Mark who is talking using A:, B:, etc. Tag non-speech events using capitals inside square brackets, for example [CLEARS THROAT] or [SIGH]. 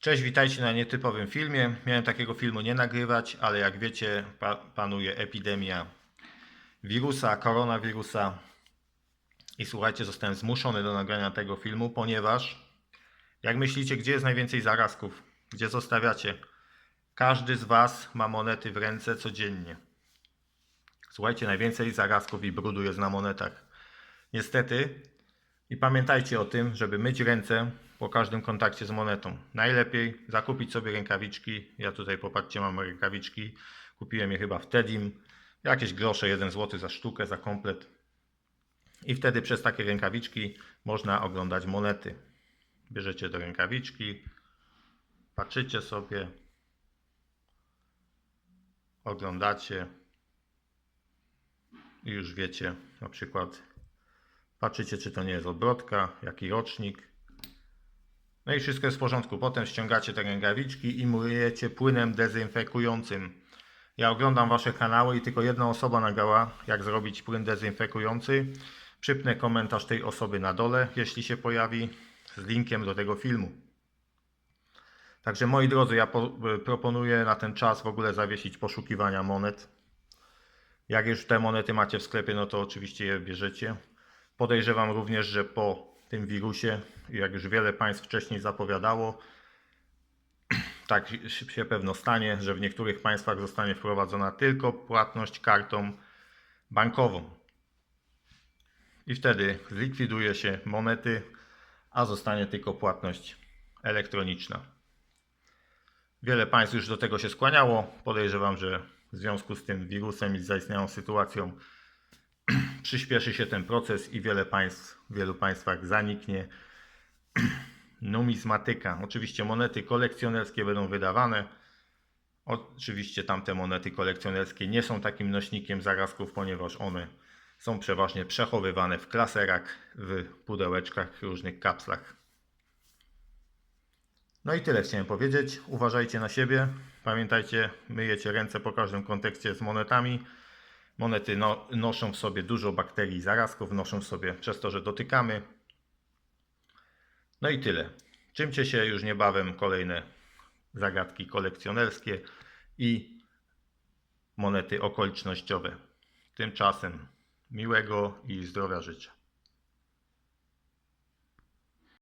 A: Cześć, witajcie na nietypowym filmie. Miałem takiego filmu nie nagrywać, ale jak wiecie, pa panuje epidemia wirusa, koronawirusa. I słuchajcie, zostałem zmuszony do nagrania tego filmu, ponieważ jak myślicie, gdzie jest najwięcej zarazków? Gdzie zostawiacie? Każdy z Was ma monety w ręce codziennie. Słuchajcie, najwięcej zarazków i brudu jest na monetach. Niestety, i pamiętajcie o tym, żeby myć ręce po każdym kontakcie z monetą. Najlepiej zakupić sobie rękawiczki. Ja tutaj popatrzcie, mam rękawiczki. Kupiłem je chyba w Tedim. Jakieś grosze, 1 zł za sztukę, za komplet. I wtedy przez takie rękawiczki można oglądać monety. Bierzecie do rękawiczki, patrzycie sobie, oglądacie i już wiecie, na przykład patrzycie, czy to nie jest odwrotka, jaki rocznik. No i wszystko jest w porządku. Potem ściągacie te rękawiczki i myjecie płynem dezynfekującym. Ja oglądam Wasze kanały i tylko jedna osoba nagrała, jak zrobić płyn dezynfekujący. Przypnę komentarz tej osoby na dole, jeśli się pojawi, z linkiem do tego filmu. Także moi drodzy, ja po, proponuję na ten czas w ogóle zawiesić poszukiwania monet. Jak już te monety macie w sklepie, no to oczywiście je bierzecie. Podejrzewam również, że po tym wirusie, jak już wiele państw wcześniej zapowiadało, tak się pewno stanie, że w niektórych państwach zostanie wprowadzona tylko płatność kartą bankową. I wtedy zlikwiduje się monety, a zostanie tylko płatność elektroniczna. Wiele państw już do tego się skłaniało. Podejrzewam, że w związku z tym wirusem i zaistniałą sytuacją [CLEARS THROAT] przyspieszy się ten proces i wiele państw, w wielu państwach zaniknie [CLEARS THROAT] numizmatyka. Oczywiście monety kolekcjonerskie będą wydawane. Oczywiście tamte monety kolekcjonerskie nie są takim nośnikiem zarazków, ponieważ one są przeważnie przechowywane w klaserach, w pudełeczkach, różnych kapslach. No i tyle chciałem powiedzieć. Uważajcie na siebie. Pamiętajcie, myjecie ręce po każdym kontekście z monetami. Monety no, noszą w sobie dużo bakterii i zarazków, noszą w sobie przez to, że dotykamy. No i tyle. Czymcie się już niebawem kolejne zagadki kolekcjonerskie i monety okolicznościowe. Tymczasem miłego i zdrowia życzę.